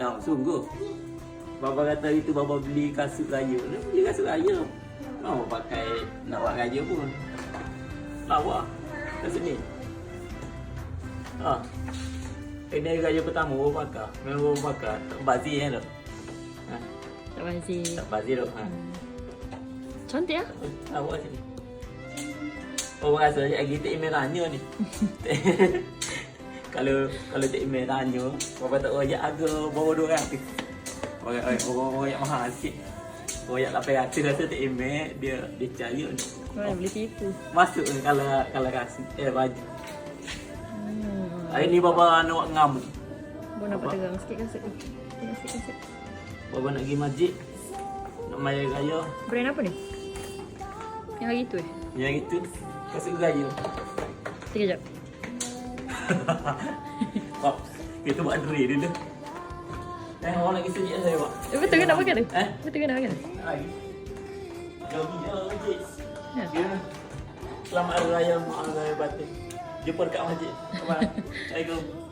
Oh, sungguh. Bapa kata itu bapa beli kasut raya. Dia beli kasut raya. Mau pakai nak buat raya pun. Lawa. Kat sini. Ha. Ini raya pertama bawa pakai. Memang bawa pakai. Tak bazir kan tu. Ha. Tak bazir. Tak bazir tu. Ha. Cantik ah. Lawa sini. Oh rasa lagi tak tanya ni. kalau kalau tak email tanya, bapa tak royak harga bawa 200. Orang orang orang royak mahal sikit. Royak 800 rasa tak email dia dia cari. Mana boleh tipu. Masuk kalau kalau kasih eh baju. Hmm. Hari ni bapa nak ngam. Bawa nampak tegang sikit kasut. Tengok sikit kasut. Bapa nak pergi masjid. Nak maya raya. Brand apa ni? Yang hari tu eh? Yang itu kasut raya. Sekejap. Pak, kita buat diri dulu. Eh, orang lagi sejak saya, Pak. Eh, betul ke nak pakai tu? Eh? Betul ke nak tu? Lagi. Jom masjid. Ya. Selamat Hari Raya Raya Batin. Jumpa dekat masjid. Assalamualaikum.